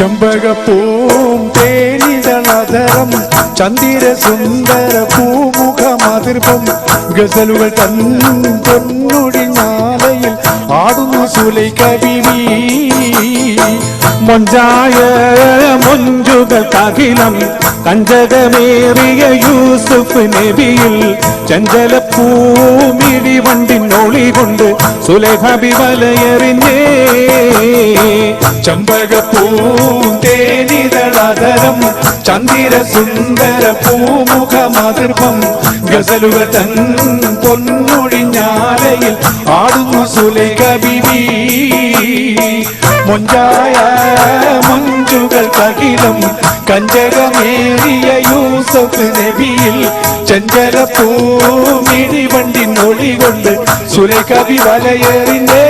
ചെമ്പകപ്പൂം തേനിതളതരം ചന്ദിര സുന്ദര പൂമുഖമതിർപ്പും ഗസലുകൾ തൻ പൊന്നുടിഞ്ഞാലയിൽ ആടുന്നു സുലൈ കവിവി മൊഞ്ചായ മൊഞ്ചുകൾ കകിലം കഞ്ചകമേറിയ യൂസുഫ് നബിയിൽ ചഞ്ചലപ്പൂമിടി വണ്ടിനൊളി കൊണ്ട് സുലഹബി വലയെറിഞ്ഞേ. ചെമ്പകപ്പൂം തേനിതളധരം ചന്ദിര സുന്ദര പൂമുഖമതിർപ്പം ഗസലുകൾ തൻ പൊന്നൊഴിഞ്ഞാലയിൽ ആടുന്നു സുലൈ കവിവി മൊഞ്ചായ മൊഞ്ചുകൾ കകിലം കഞ്ചകമേറിയ യൂസഫ് നബിയിൽ ചഞ്ചല പൂമിഴി വണ്ടി നൊളി കൊണ്ട് സുരകവി വലയെറിഞ്ഞേ